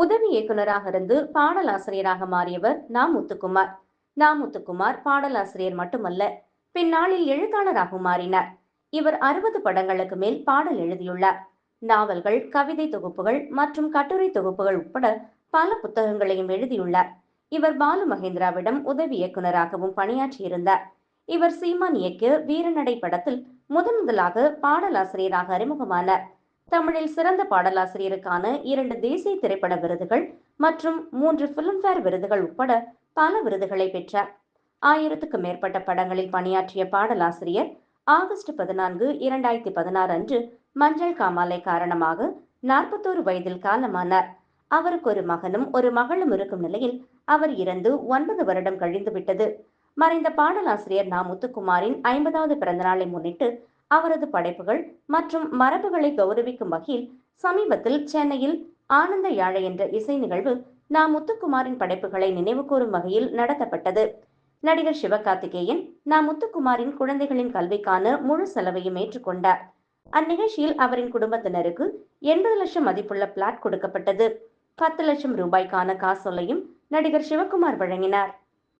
உதவி இயக்குனராக இருந்து பாடலாசிரியராக மாறியவர் நா முத்துக்குமார். நா முத்துக்குமார் பாடலாசிரியர் மட்டுமல்ல பின்னாளில் எழுத்தாளராகவும் மாறினார். இவர் அறுபது படங்களுக்கு மேல் பாடல் எழுதியுள்ளார். நாவல்கள் கவிதை தொகுப்புகள் மற்றும் கட்டுரை தொகுப்புகள் உட்பட பல புத்தகங்களையும் எழுதியுள்ளார். இவர் பாலு மகேந்திராவிடம் உதவி இயக்குனராகவும் பணியாற்றியிருந்தார். இவர் சீமான் இயக்கிய வீரநடை படத்தில் முதன் முதலாக பாடலாசிரியராக அறிமுகமானார். தமிழில் சிறந்த பாடலாசிரியருக்கான இரண்டு தேசிய திரைப்பட விருதுகள் மற்றும் மூன்று பிலிம்பேர் விருதுகள் உட்பட பல விருதுகளை பெற்றார். ஆயிரத்துக்கும் மேற்பட்ட படங்களில் பணியாற்றிய பாடலாசிரியர் ஆகஸ்ட் பதினான்கு இரண்டாயிரத்தி பதினாறு அன்று மஞ்சள் காமாலை காரணமாக நாற்பத்தோரு வயதில் காலமானார். அவருக்கு ஒரு மகனும் ஒரு மகளும் இருக்கும் நிலையில் அவர் இறந்து ஒன்பது வருடம் கழிந்து விட்டது மறைந்த பாடலாசிரியர் நா. முத்துக்குமாரின் ஐம்பதாவது பிறந்தநாளை முன்னிட்டு அவரது படைப்புகள் மற்றும் மரபுகளை கௌரவிக்கும் வகையில் சமீபத்தில் சென்னையில் ஆனந்த யாழை என்ற இசை நிகழ்வு நா. முத்துக்குமாரின் படைப்புகளை நினைவுகூரும் வகையில் நடத்தப்பட்டது. நடிகர் சிவகார்த்திகேயன் நா. முத்துக்குமாரின் குழந்தைகளின் கல்விக்கான முழு செலவையும் ஏற்றுக்கொண்டார். அந்நிகழ்ச்சியில் அவரின் குடும்பத்தினருக்கு எண்பது லட்சம் மதிப்புள்ள பிளாட் கொடுக்கப்பட்டது. பத்து லட்சம் ரூபாய்க்கான காசோலையும் நடிகர் சிவகுமார் வழங்கினார்.